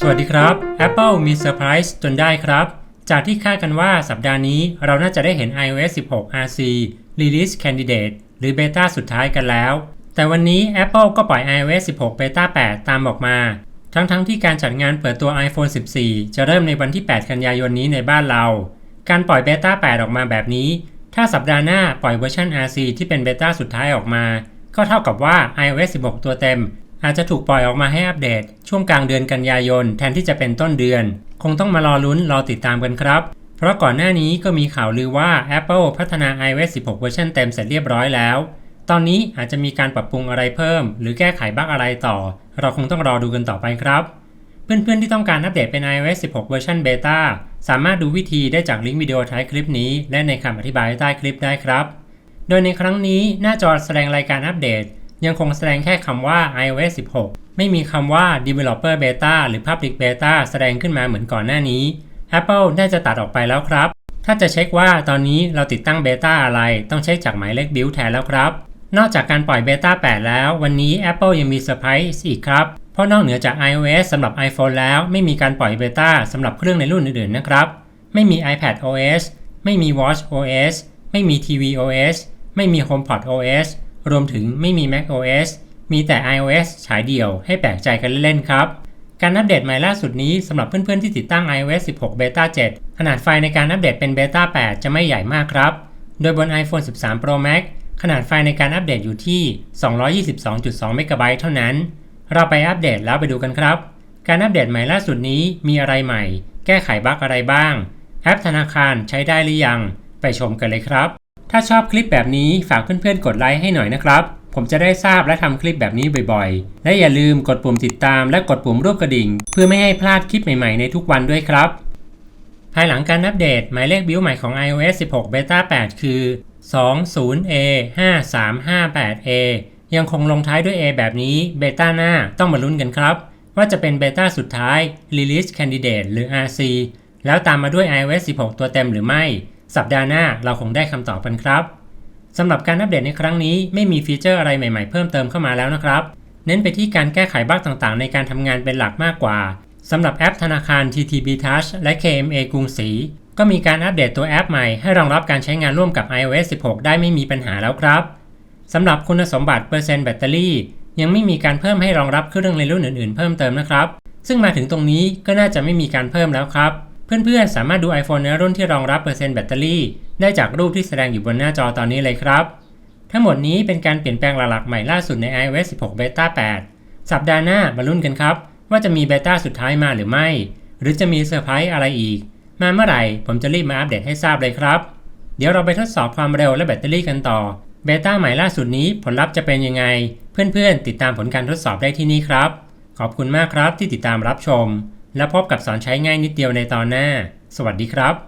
สวัสดีครับ Apple มีเซอร์ไพรส์จนได้ครับ จากที่คาดกันว่าสัปดาห์นี้เราน่าจะได้เห็น iOS 16 RC Release Candidate หรือ Beta สุดท้ายกันแล้ว แต่วันนี้ Apple ก็ปล่อย iOS 16 Beta 8 ตามออกมา ทั้งๆทที่การจัดงานเปิดตัว iPhone 14 จะเริ่มในวันที่ 8 กันยายนนี้ในบ้านเรา การปล่อย Beta 8ออกมาแบบนี้ ถ้าสัปดาห์หน้าปล่อยเวอร์ชัน RC ที่เป็น Beta สุดท้ายออกมา ก็เท่ากับว่า iOS 16 ตัวเต็ม อาจจะถูกปล่อยออกมาให้อัปเดต ช่วงกลางเดือนกันยายน แทนที่จะเป็นต้นเดือน คงต้องมารอลุ้นรอติดตามกันครับ เพราะก่อนหน้านี้ก็มีข่าวลือว่า Apple พัฒนา iOS 16 เวอร์ชันเต็มเสร็จเรียบร้อยแล้ว ตอนนี้อาจจะมีการปรับปรุงอะไรเพิ่ม หรือแก้ไขบั๊กอะไรต่อ เราคงต้องรอดูกันต่อไปครับ เพื่อนๆที่ต้องการอัปเดตเป็น iOS 16 เวอร์ชันเบต้าสามารถดูวิธีได้จากลิงก์วิดีโอท้ายคลิปนี้ และในคำอธิบายใต้คลิปได้ครับ โดยในครั้งนี้หน้าจอแสดงรายการอัปเดต ยังคงแสดงแค่คำว่า iOS 16 ไม่มีคำว่า Developer Beta หรือ Public Beta แสดงขึ้นมาเหมือนก่อนหน้านี้ Apple น่าจะตัดออกไปแล้วครับ ถ้าจะเช็คว่าตอนนี้เราติดตั้งเบต้าอะไร ต้องเช็คจากหมายเลขบิลแทนแล้วครับ นอกจากการปล่อยเบต้า8 แล้ว วันนี้ Apple ยังมีเซอร์ไพรส์อีกครับ เพราะนอกเหนือจาก iOS สำหรับ iPhone แล้วไม่มีการปล่อยเบต้าสำหรับเครื่องในรุ่นอื่นๆนะครับ ไม่มี iPad OS ไม่มี Watch OS ไม่มี TV OS ไม่มี HomePod OS รวมถึงไม่มี Mac OS มีแต่ iOS ฉายเดี่ยวให้แปลกใจกันเล่นๆครับ การอัปเดตใหม่ล่าสุดนี้สำหรับเพื่อนๆที่ติดตั้ง iOS 16 Beta 7 ขนาดไฟล์ในการอัปเดตเป็น Beta 8 จะไม่ใหญ่มากครับ โดยบน iPhone 13 Pro Max ขนาดไฟล์ในการอัปเดตอยู่ที่ 222.2เมกะไบต์เท่านั้น เราไปอัปเดตแล้วไปดูกันครับ การอัปเดตใหม่ล่าสุดนี้มีอะไรใหม่ แก้ไขบั๊กอะไรบ้าง แอปธนาคารใช้ได้หรือยัง ไปชมกันเลยครับ ถ้าชอบคลิปแบบนี้ฝากเพื่อนๆ กดไลค์ให้หน่อยนะครับ ผมจะได้ทราบและทำคลิปแบบนี้บ่อยๆ และอย่าลืมกดปุ่มติดตามและกดปุ่มรูปกระดิ่ง เพื่อไม่ให้พลาดคลิปใหม่ๆในทุกวันด้วยครับ ภายหลังการอัปเดตหมายเลขบิลใหม่ของ iOS 16 Beta 8 คือ 20A 5358A ยังคงลงท้ายด้วย A แบบนี้เบต้าหน้าต้องมาลุ้นกันครับ ว่าจะเป็นเบต้าสุดท้าย Release Candidate หรือ RC แล้วตามมาด้วย iOS 16 ตัวเต็มหรือไม่ สัปดาห์หน้าเราคงได้คำตอบกันครับสำหรับการอัปเดตในครั้งนี้ไม่มีฟีเจอร์อะไรใหม่ๆเพิ่มเติมเข้ามาแล้วนะครับ เน้นไปที่การแก้ไขบั๊กต่างๆ ในการทำงานเป็นหลักมากกว่าสำหรับแอปธนาคาร TTB Touch และ KMA กรุงศรีก็มีการอัปเดตตัวแอปใหม่ให้รองรับการใช้งานร่วมกับ iOS 16 ได้ไม่มีปัญหาแล้วครับสำหรับคุณสมบัติเปอร์เซ็นต์แบตเตอรี่ ยังไม่มีการเพิ่มให้รองรับเครื่องในรุ่นอื่นๆ เพิ่มเติมนะครับ ซึ่งมาถึงตรงนี้ก็น่าจะไม่มีการเพิ่มแล้วครับ เพื่อนๆ สามารถดู iPhone ในรุ่นที่รองรับเปอร์เซ็นต์แบตเตอรี่ ได้จากรูปที่แสดงอยู่บนหน้าจอตอนนี้เลยครับ ทั้งหมดนี้เป็นการเปลี่ยนแปลงหลักๆใหม่ล่าสุดใน iOS 16 Beta 8 สัปดาห์หน้ามาลุ้นกันครับ ว่าจะมีเบต้าสุดท้ายมาหรือไม่ หรือจะมีเซอร์ไพรส์อะไรอีก มาเมื่อไหร่ผมจะรีบมาอัปเดตให้ทราบเลยครับ เดี๋ยวเราไปทดสอบความเร็วและแบตเตอรี่กันต่อเบต้าใหม่ล่าสุดนี้ผลลัพธ์จะเป็นยังไง เพื่อนๆ ติดตามผลการทดสอบได้ที่นี่ครับ ขอบคุณมากครับที่ติดตามรับชม และพบกับสอนใช้ง่ายนิดเดียวในตอนหน้า สวัสดีครับ